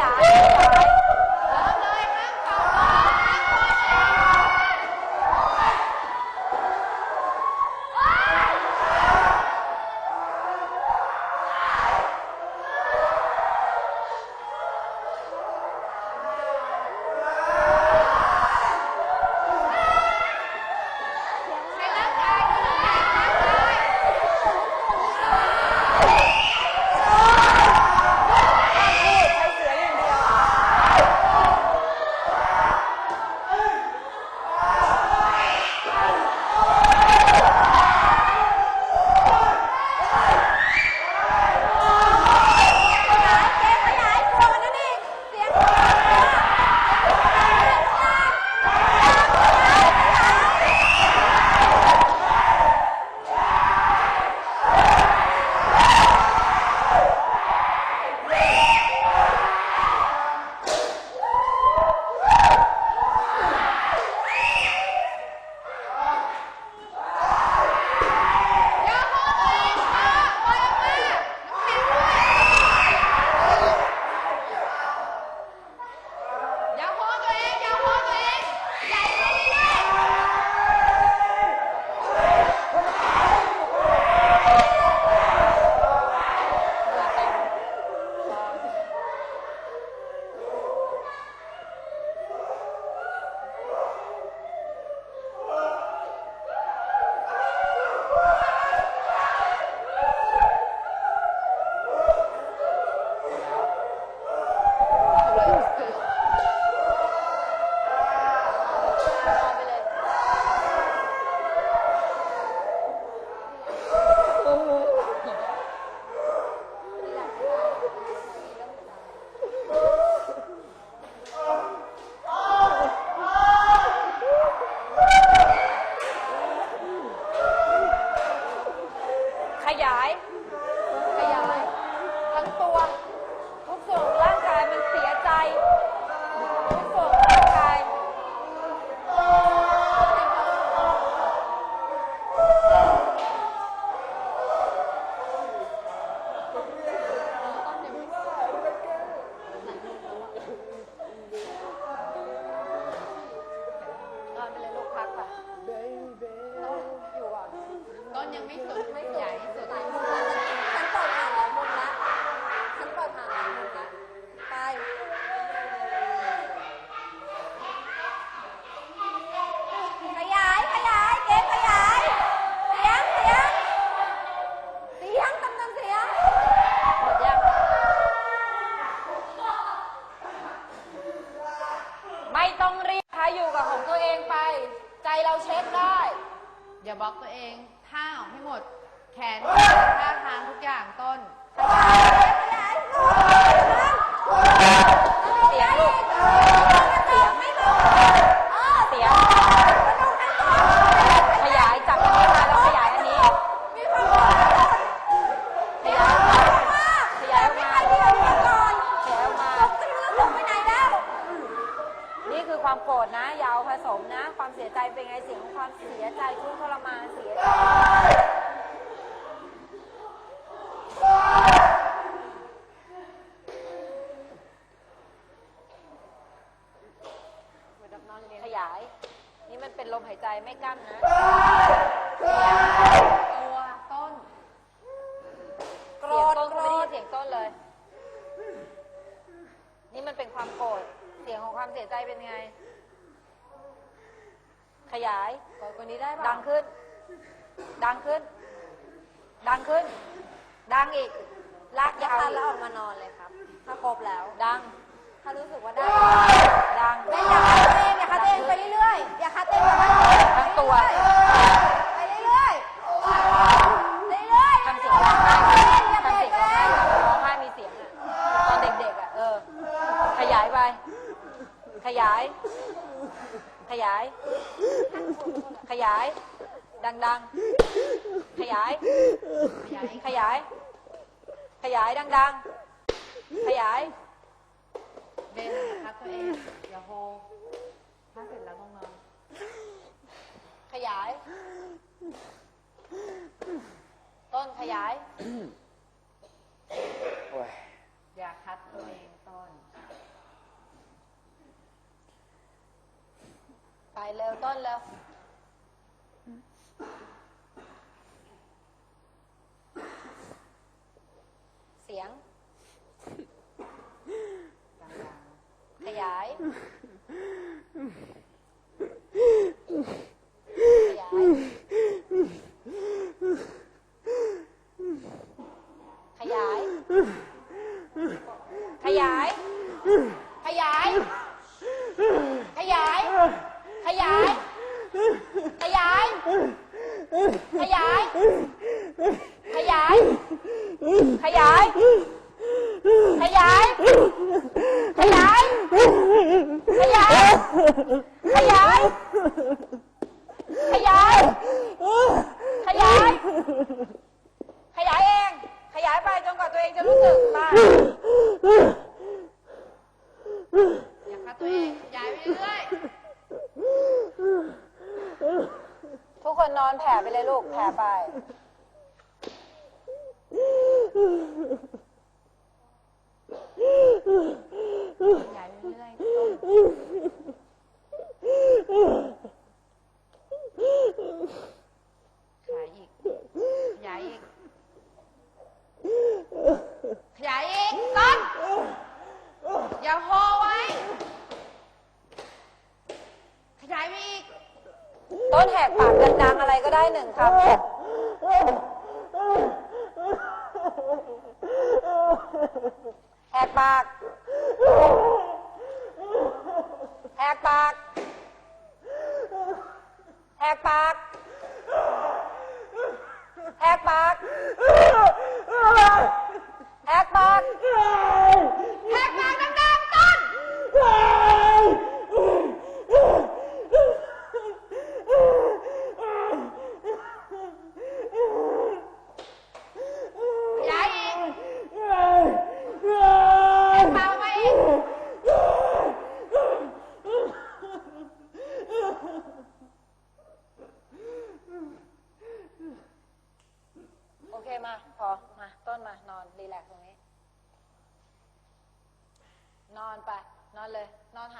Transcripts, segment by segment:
ย ยังไม่สุดไม่ใหญ่ที่สุดฉันเปิดผ่านหลายมุมละฉันเปิดผ่านหลายมุมละไป ขยายขยายเกมขยาย เสียงเสียงเสียงตำแหน่งเสียงหมดยังไม่ต้องรีบค่ะอยู่กับของตัวเองไป ใจเราเช็คได้ อย่าบล็อกตัวเอง ข้าวให้หมด แขนท่าทางทุกอย่างต้นขยายขยายเสียงลูกเสียงไม่ลงเสียงขยายจับอันนี้มาแล้วขยายอันนี้มีความขยายขยายออกมาขยายออกมาไปไหนแล้ว นี่คือความโกรธนะอยาวผสมนะ ความเสียใจเป็นไงเสียงของความเสียใจทุกข์ทรมานเสียใจ ขยาย นี่มันเป็นล กันนะตัวต้นโกรธต้นไม่ได้ยินเสียงต้นเลย นี่มันเป็นความโกรธ เสียงของความเสียใจเป็นไง ขยาย กดกว่านี้ได้ดังขึ้น ดังขึ้น ดังขึ้น ดังอีก ลากยาวแล้วออกมานอนเลยครับ ถ้าครบแล้ว ดัง ถ้ารู้สึกว่าได้ดังไม่อย่าคัดตัวเองอย่าคัดตัวเองไปเรื่อยๆอย่าคัดตัวเองทั้งตัวไปเรื่อยๆเรื่อยๆทำเสียงร้องไห้ทำเสียงร้องไห้ร้องไห้มีเสียงอะตอนเด็กๆอะเออ ขยายไป ขยาย ขยาย ขยาย ดังๆ ขยาย ขยาย ขยาย ดังๆ ขยาย เบนนะคะตัวเองอย่าโฮถ้าเสร็จแล้วต้องนอนขยาย ต้นขยายอย่าคัดตัวเองต้น ไปเร็วต้นแล้ว ขยาย ขยาย ขยาย ขยาย ขยาย ขยาย ขยาย ขยาย ขยาย ขยาย ขยาย ขยาย ขยาย ขยาย ขยายเอง ขยายไปจนกว่าตัวเองจะรู้สึกมา อย่าฆ่าตัวเองย้ายไปเรื่อย ทุกคนนอนแผ่ไป เลยลูกแผ่ไปย้ายไปเรื่อยต้นขยายอีก ขยายอีก ขยายอีกต้นอย่าโฮไว้ ขยายไปอีก ต้นแหกปากดังๆอะไรก็ได้หนึ่งครับแหกปาก แหกปาก แหกปาก แหกปาก แหกปาก แหกปากดังๆต้น ขยายอีกแหกปากออกมาอีก โอเคมา พอ มา ต้นมา นอน รีแลกซ์ตรงนี้ นอนไป นอนเลย นอนหา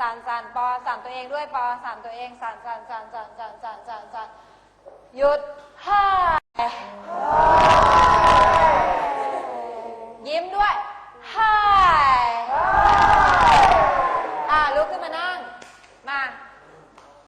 สั่นสั่นปอสั่นตัวเองด้วยปอสั่นตัวเองสั่นสั่นสั่นสั่นสั่นสั่นสั่นหยุดฮ่า